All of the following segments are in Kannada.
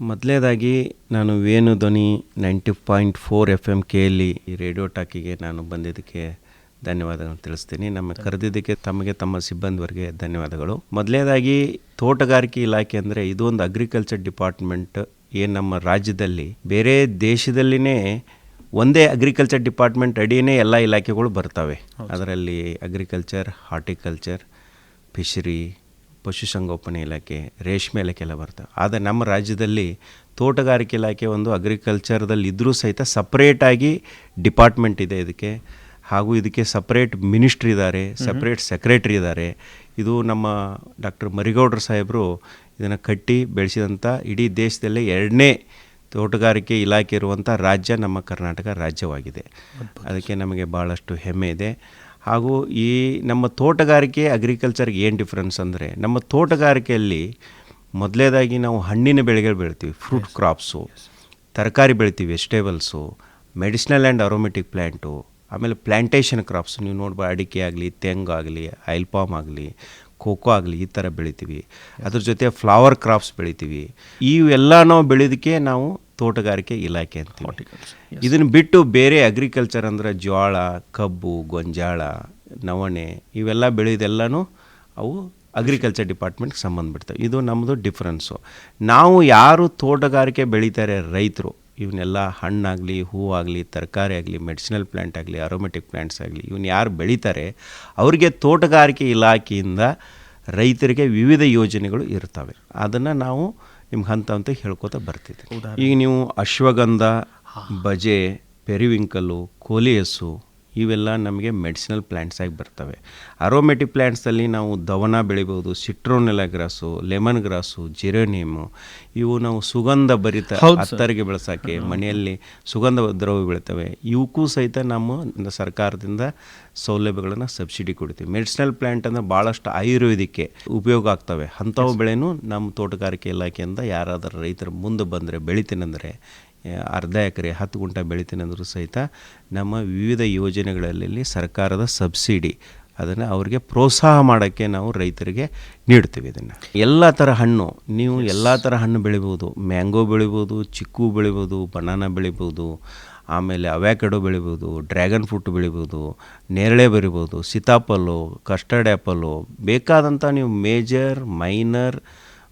ಮೊದಲನೇದಾಗಿ ನಾನು Venu Dhwani ninety point four F M ಕೆಯಲ್ಲಿ ಈ ರೇಡಿಯೋ ಟಾಕಿಗೆ ನಾನು ಬಂದಿದ್ದಕ್ಕೆ ಧನ್ಯವಾದಗಳನ್ನು ತಿಳಿಸ್ತೀನಿ. ನಮ್ಮ ಕರೆದಿದ್ದಕ್ಕೆ ತಮಗೆ ತಮ್ಮ ಸಿಬ್ಬಂದಿವರಿಗೆ ಧನ್ಯವಾದಗಳು. ಮೊದಲನೇದಾಗಿ ತೋಟಗಾರಿಕೆ ಇಲಾಖೆ ಅಂದರೆ ಇದೊಂದು ಒಂದು ಅಗ್ರಿಕಲ್ಚರ್ ಡಿಪಾರ್ಟ್ಮೆಂಟ್ ಏನು ನಮ್ಮ ರಾಜ್ಯದಲ್ಲಿ. ಬೇರೆ ದೇಶದಲ್ಲಿನೇ ಒಂದೇ ಅಗ್ರಿಕಲ್ಚರ್ ಡಿಪಾರ್ಟ್ಮೆಂಟ್ ಅಡಿಯೇ ಎಲ್ಲ ಇಲಾಖೆಗಳು ಬರ್ತವೆ. ಅದರಲ್ಲಿ ಅಗ್ರಿಕಲ್ಚರ್ ಹಾರ್ಟಿಕಲ್ಚರ್ ಫಿಶರಿ ಪಶುಸಂಗೋಪನೆ ಇಲಾಖೆ ರೇಷ್ಮೆ ಇಲಾಖೆ ಎಲ್ಲ ಬರ್ತವೆ ಆದರೆ ನಮ್ಮ ರಾಜ್ಯದಲ್ಲಿ ತೋಟಗಾರಿಕೆ ಇಲಾಖೆ ಒಂದು ಅಗ್ರಿಕಲ್ಚರ್ದಲ್ಲಿ ಇದ್ದರೂ ಸಹಿತ ಸಪ್ರೇಟಾಗಿ ಡಿಪಾರ್ಟ್ಮೆಂಟ್ ಇದೆ ಇದಕ್ಕೆ. ಹಾಗೂ ಇದಕ್ಕೆ ಸಪ್ರೇಟ್ ಮಿನಿಸ್ಟ್ರಿ ಇದ್ದಾರೆ ಸಪ್ರೇಟ್ ಸೆಕ್ರೆಟ್ರಿ ಇದ್ದಾರೆ. ಇದು ನಮ್ಮ ಡಾಕ್ಟರ್ ಮರಿಗೌಡ್ರ ಸಾಹೇಬರು ಇದನ್ನು ಕಟ್ಟಿ ಬೆಳೆಸಿದಂಥ ಇಡೀ ದೇಶದಲ್ಲೇ ಎರಡನೇ ತೋಟಗಾರಿಕೆ ಇಲಾಖೆ ಇರುವಂಥ ರಾಜ್ಯ ನಮ್ಮ ಕರ್ನಾಟಕ ರಾಜ್ಯವಾಗಿದೆ. ಅದಕ್ಕೆ ನಮಗೆ ಭಾಳಷ್ಟು ಹೆಮ್ಮೆ ಇದೆ. ಹಾಗೂ ಈ ನಮ್ಮ ತೋಟಗಾರಿಕೆ ಅಗ್ರಿಕಲ್ಚರ್ಗೆ ಏನು ಡಿಫ್ರೆನ್ಸ್ ಅಂದರೆ ನಮ್ಮ ತೋಟಗಾರಿಕೆಯಲ್ಲಿ ಮೊದಲೇದಾಗಿ ನಾವು ಹಣ್ಣಿನ ಬೆಳೆಗಳು ಬೆಳಿತೀವಿ ಫ್ರೂಟ್ ಕ್ರಾಪ್ಸು ತರಕಾರಿ ಬೆಳಿತೀವಿ vegetables medicinal and aromatic plant ಆಮೇಲೆ ಪ್ಲ್ಯಾಂಟೇಷನ್ ಕ್ರಾಪ್ಸ್ ನೀವು ನೋಡ್ಬೋದು ಅಡಿಕೆ ಆಗಲಿ ತೆಂಗಾಗಲಿ ಆಯಿಲ್ ಪಾಮ್ ಆಗಲಿ ಕೋಕೋ ಆಗಲಿ ಈ ಥರ ಬೆಳಿತೀವಿ. ಅದ್ರ ಜೊತೆ ಫ್ಲವರ್ ಕ್ರಾಪ್ಸ್ ಬೆಳಿತೀವಿ. ಇವೆಲ್ಲ ನಾವು ಬೆಳೆಯೋದಕ್ಕೆ ನಾವು ತೋಟಗಾರಿಕೆ ಇಲಾಖೆ ಅಂತ ಇದನ್ನು ಬಿಟ್ಟು ಬೇರೆ ಅಗ್ರಿಕಲ್ಚರ್ ಅಂದರೆ ಜೋಳ ಕಬ್ಬು ಗೊಂಜಾಳ ನವಣೆ ಇವೆಲ್ಲ ಬೆಳೆಯೋದೆಲ್ಲನೂ ಅವು ಅಗ್ರಿಕಲ್ಚರ್ ಡಿಪಾರ್ಟ್ಮೆಂಟ್ಗೆ ಸಂಬಂಧಪಡ್ತವೆ. ಇದು ನಮ್ಮದು ಡಿಫ್ರೆನ್ಸು ನಾವು ಯಾರು ತೋಟಗಾರಿಕೆ ಬೆಳೀತಾರೆ ರೈತರು ಇವನ್ನೆಲ್ಲ ಹಣ್ಣಾಗಲಿ ಹೂವಾಗಲಿ ತರಕಾರಿ ಆಗಲಿ ಮೆಡಿಸಿನಲ್ ಪ್ಲ್ಯಾಂಟ್ ಆಗಲಿ ಅರೋಮೆಟಿಕ್ ಪ್ಲ್ಯಾಂಟ್ಸ್ ಆಗಲಿ ಇವನ್ನ ಯಾರು ಬೆಳೀತಾರೆ ಅವರಿಗೆ ತೋಟಗಾರಿಕೆ ಇಲಾಖೆಯಿಂದ ರೈತರಿಗೆ ವಿವಿಧ ಯೋಜನೆಗಳು ಇರ್ತವೆ. ಅದನ್ನು ನಾವು ನಿಮ್ಗೆ ಹಂತ ಅಂತ ಹೇಳ್ಕೊತಾ ಬರ್ತಿದ್ದೆ ಈಗ ನೀವು ಅಶ್ವಗಂಧ ಬಜೆ ಪೆರಿವಿಂಕಲ್ಲು ಕೋಲಿಯಸ್ಸು ಇವೆಲ್ಲ ನಮಗೆ ಮೆಡಿಸಿನಲ್ ಪ್ಲ್ಯಾಂಟ್ಸ್ ಆಗಿ ಬರ್ತವೆ. ಅರೋಮೆಟಿಕ್ ಪ್ಲ್ಯಾಂಟ್ಸಲ್ಲಿ ನಾವು ದವನ ಬೆಳಿಬೋದು citronella grass lemon grass geranium ಇವು ನಾವು ಸುಗಂಧ ಭರಿತ ಹತ್ತರಿಗೆ ಬೆಳೆಸೋಕ್ಕೆ ಮನೆಯಲ್ಲಿ ಸುಗಂಧ ದ್ರವ್ಯ ಬೆಳಿತವೆ. ಇವಕ್ಕೂ ಸಹಿತ ನಮ್ಮ ಸರ್ಕಾರದಿಂದ ಸೌಲಭ್ಯಗಳನ್ನು ಸಬ್ಸಿಡಿ ಕೊಡ್ತೀವಿ ಮೆಡಿಸಿನಲ್ ಪ್ಲಾಂಟ್ ಅಂದರೆ ಭಾಳಷ್ಟು ಆಯುರ್ವೇದಿಕ್ಕೆ ಉಪಯೋಗ ಆಗ್ತವೆ. ಅಂಥವು ಬೆಳೆನೂ ನಮ್ಮ ತೋಟಗಾರಿಕೆ ಇಲಾಖೆಯಿಂದ ಯಾರಾದರೂ ರೈತರು ಮುಂದೆ ಬಂದರೆ ಬೆಳಿತೀನಂದರೆ ಅರ್ಧ ಎಕರೆ ಹತ್ತು ಗುಂಟ ಬೆಳಿತೀನಂದರೂ ಸಹಿತ ನಮ್ಮ ವಿವಿಧ ಯೋಜನೆಗಳಲ್ಲಿ ಸರ್ಕಾರದ ಸಬ್ಸಿಡಿ ಅದನ್ನು ಅವರಿಗೆ ಪ್ರೋತ್ಸಾಹ ಮಾಡೋಕ್ಕೆ ನಾವು ರೈತರಿಗೆ ನೀಡ್ತೀವಿ ಇದನ್ನು. ಎಲ್ಲ ಥರ ಹಣ್ಣು ನೀವು ಎಲ್ಲ ಥರ ಹಣ್ಣು ಬೆಳಿಬೋದು. ಮ್ಯಾಂಗೋ ಬೆಳಿಬೋದು ಚಿಕ್ಕು ಬೆಳಿಬೋದು ಬನಾನ ಬೆಳಿಬೋದು ಆಮೇಲೆ ಅವ್ಯಾಕಡೋ ಬೆಳಿಬೋದು, ಡ್ರ್ಯಾಗನ್ ಫ್ರೂಟ್ ಬೆಳಿಬೋದು, ನೇರಳೆ ಬೆಳಿಬೋದು ಸೀತಾಪಲ್ಲು, ಕಸ್ಟರ್ಡ್ ಆ್ಯಪಲ್ಲು, ಬೇಕಾದಂಥ ನೀವು ಮೇಜರ್, ಮೈನರ್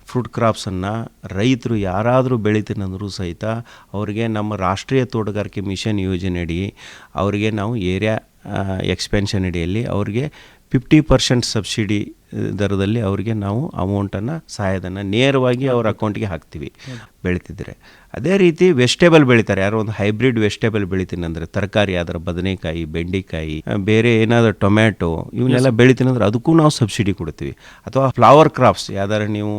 ಫ್ರೂಟ್ ಕ್ರಾಪ್ಸನ್ನು ರೈತರು ಯಾರಾದರೂ ಬೆಳಿತೀನಂದ್ರೂ ಸಹಿತ ಅವರಿಗೆ ನಮ್ಮ ರಾಷ್ಟ್ರೀಯ ತೋಟಗಾರಿಕೆ ಮಿಷನ್ ಯೋಜನೆ ಅಡಿ ಅವರಿಗೆ ನಾವು ಏರಿಯಾ ಎಕ್ಸ್ಪೆನ್ಷನ್ ಅಡಿಯಲ್ಲಿ ಅವರಿಗೆ ಫಿಫ್ಟಿ ಪರ್ಸೆಂಟ್ ಸಬ್ಸಿಡಿ ದರದಲ್ಲಿ ಅವರಿಗೆ ನಾವು ಅಮೌಂಟನ್ನು ಸಹಾಯಧನ ನೇರವಾಗಿ ಅವ್ರ ಅಕೌಂಟಿಗೆ ಹಾಕ್ತೀವಿ ಬೆಳೀತಿದ್ರೆ. ಅದೇ ರೀತಿ ವೆಜಿಟೇಬಲ್ ಬೆಳಿತಾರೆ. ಯಾರೋ ಒಂದು ಹೈಬ್ರಿಡ್ ವೆಜಿಟೇಬಲ್ ಬೆಳಿತೀನಿ ಅಂದರೆ ತರಕಾರಿ ಅದರ ಬದನೆಕಾಯಿ ಬೆಂಡೆಕಾಯಿ ಬೇರೆ ಏನಾದರೂ ಟೊಮ್ಯಾಟೊ ಇವನ್ನೆಲ್ಲ ಬೆಳಿತೀನಿ ಅಂದರೆ ಅದಕ್ಕೂ ನಾವು ಸಬ್ಸಿಡಿ ಕೊಡ್ತೀವಿ. ಅಥವಾ ಫ್ಲವರ್ ಕ್ರಾಪ್ಸ್ ಯಾವ್ದಾರು ನೀವು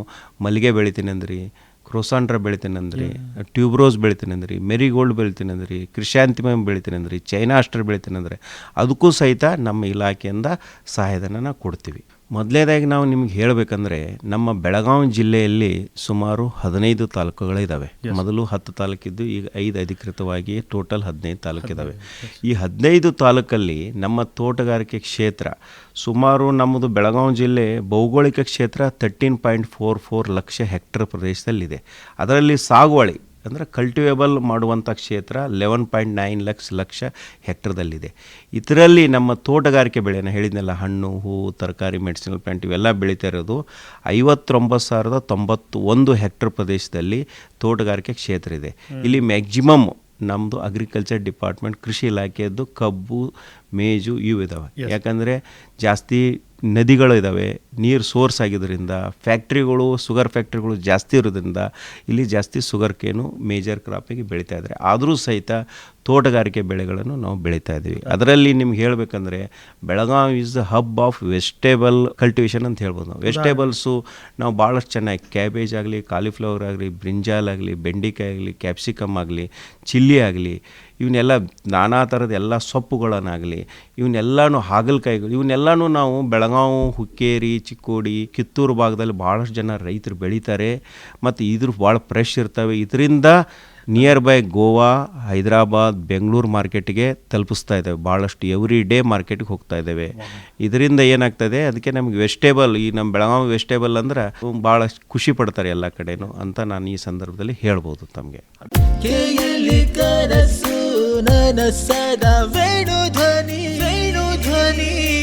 ಮಲ್ಲಿಗೆ ಬೆಳಿತೀನಿ ಅಂದ್ರಿ ಕ್ರೋಸಾಂಡ್ರ ಬೆಳಿತೀನಿ ಅಂದ್ರಿ ಟ್ಯೂಬ್ರೋಸ್ ಬೆಳಿತೀನಿ ಅಂದ್ರಿ ಮೆರಿಗೋಲ್ಡ್ ಬೆಳಿತೀನಿ ಅಂದ್ರಿ ಕ್ರಿಶಾಂತಿಮಮ್ ಬೆಳಿತೀನಿ ಅಂದ್ರಿ ಚೈನಾಸ್ಟರ್ ಬೆಳಿತೀನಿ ಅಂದರೆ ಅದಕ್ಕೂ ಸಹಿತ ನಮ್ಮ ಇಲಾಖೆಯಿಂದ ಸಹಾಯಧನ ಕೊಡ್ತೀವಿ. ಮೊದಲನೇದಾಗಿ ನಾವು ನಿಮ್ಗೆ ಹೇಳಬೇಕಂದ್ರೆ ನಮ್ಮ ಬೆಳಗಾವಿ ಜಿಲ್ಲೆಯಲ್ಲಿ ಸುಮಾರು ಹದಿನೈದು ತಾಲೂಕುಗಳಿದ್ದಾವೆ ಮೊದಲು ಹತ್ತು ತಾಲೂಕಿದ್ದು ಈಗ ಐದು ಅಧಿಕೃತವಾಗಿ ಟೋಟಲ್ ಹದಿನೈದು ತಾಲೂಕಿದ್ದಾವೆ ಈ ಹದಿನೈದು ತಾಲೂಕಲ್ಲಿ ನಮ್ಮ ತೋಟಗಾರಿಕೆ ಕ್ಷೇತ್ರ ಸುಮಾರು ನಮ್ಮದು ಬೆಳಗಾವಿ ಜಿಲ್ಲೆ ಭೌಗೋಳಿಕ ಕ್ಷೇತ್ರ thirteen point four four lakh hectare ಪ್ರದೇಶದಲ್ಲಿದೆ. ಅದರಲ್ಲಿ ಸಾಗುವಳಿ ಅಂದರೆ ಕಲ್ಟಿವೇಬಲ್ ಮಾಡುವಂಥ ಕ್ಷೇತ್ರ eleven point nine lakh lakh ಹೆಕ್ಟರ್ದಲ್ಲಿದೆ. ಇದರಲ್ಲಿ ನಮ್ಮ ತೋಟಗಾರಿಕೆ ಬೆಳೆನ ಹೇಳಿದ್ನೆಲ್ಲ ಹಣ್ಣು ಹೂವು ತರಕಾರಿ ಮೆಡಿಸಿನಲ್ ಪ್ಲಾಂಟ್ ಇವೆಲ್ಲ ಬೆಳೀತಾ ಇರೋದು ಐವತ್ತೊಂಬತ್ತು ಸಾವಿರದ ತೊಂಬತ್ತು ಒಂದು ಹೆಕ್ಟರ್ ಪ್ರದೇಶದಲ್ಲಿ ತೋಟಗಾರಿಕೆ ಕ್ಷೇತ್ರ ಇದೆ. ಇಲ್ಲಿ ಮ್ಯಾಕ್ಸಿಮಮ್ ನಮ್ಮದು ಅಗ್ರಿಕಲ್ಚರ್ ಡಿಪಾರ್ಟ್ಮೆಂಟ್ ಕೃಷಿ ಇಲಾಖೆಯದ್ದು ಕಬ್ಬು ಮೇಜು ಇವು ಇದಾವೆ. ಯಾಕಂದರೆ ಜಾಸ್ತಿ ನದಿಗಳು ಇದ್ದಾವೆ ನೀರು ಸೋರ್ಸ್ ಆಗಿದ್ದರಿಂದ ಫ್ಯಾಕ್ಟ್ರಿಗಳು ಸುಗರ್ ಫ್ಯಾಕ್ಟ್ರಿಗಳು ಜಾಸ್ತಿ ಇರೋದ್ರಿಂದ, ಇಲ್ಲಿ ಜಾಸ್ತಿ ಸುಗರ್ ಕೇನು ಮೇಜರ್ ಕ್ರಾಪಿಗೆ ಬೆಳೀತಾ ಇದ್ದಾರೆ ಆದರೂ ಸಹಿತ ತೋಟಗಾರಿಕೆ ಬೆಳೆಗಳನ್ನು ನಾವು ಬೆಳೀತಾ ಇದ್ದೀವಿ. ಅದರಲ್ಲಿ ನಿಮ್ಗೆ ಹೇಳಬೇಕಂದ್ರೆ Belagavi is the hub of vegetable cultivation ಅಂತ ಹೇಳ್ಬೋದು ನಾವು. ವೆಜಿಟೇಬಲ್ಸು ನಾವು ಭಾಳಷ್ಟು ಚೆನ್ನಾಗಿ ಕ್ಯಾಬೇಜ್ ಆಗಲಿ ಕಾಲಿಫ್ಲವರ್ ಆಗಲಿ ಬ್ರಿಂಜಾಲ್ ಆಗಲಿ, ಬೆಂಡೆಕಾಯಿ ಆಗಲಿ ಕ್ಯಾಪ್ಸಿಕಮ್ ಆಗಲಿ ಚಿಲ್ಲಿ ಆಗಲಿ, ಇವನ್ನೆಲ್ಲ ನಾನಾ ಥರದ ಎಲ್ಲ ಸೊಪ್ಪುಗಳನ್ನಾಗಲಿ, ಇವನ್ನೆಲ್ಲನೂ ಹಾಗಲಕಾಯಿಗಳು, ಇವನ್ನೆಲ್ಲನೂ ನಾವು ಬೆಳಗಾವಿ, ಹುಕ್ಕೇರಿ, ಚಿಕ್ಕೋಡಿ, ಕಿತ್ತೂರು ಭಾಗದಲ್ಲಿ ಭಾಳಷ್ಟು ಜನ ರೈತರು ಬೆಳೀತಾರೆ. ಮತ್ತು ಇದ್ರ ಭಾಳ ಫ್ರೆಶ್ ಇರ್ತವೆ. ಇದರಿಂದ ನಿಯರ್ ಬೈ ಗೋವಾ ಹೈದರಾಬಾದ್ ಬೆಂಗಳೂರು ಮಾರ್ಕೆಟಿಗೆ ತಲುಪಿಸ್ತಾ ಇದ್ದೇವೆ. ಭಾಳಷ್ಟು ಎವ್ರಿ ಡೇ ಮಾರ್ಕೆಟ್ಗೆ ಹೋಗ್ತಾ ಇದ್ದೇವೆ. ಇದರಿಂದ ಏನಾಗ್ತದೆ? ಅದಕ್ಕೆ ನಮಗೆ ವೆಜಿಟೇಬಲ್ ಈ ನಮ್ಮ ಬೆಳಗಾವಿ ವೆಜಿಟೇಬಲ್ ಅಂದ್ರೆ ಭಾಳ ಖುಷಿ ಪಡ್ತಾರೆ ಎಲ್ಲ ಕಡೆನೂ ಅಂತ ನಾನು ಈ ಸಂದರ್ಭದಲ್ಲಿ ಹೇಳ್ಬೋದು ತಮಗೆ. ವೇಣು ಧ್ವನಿ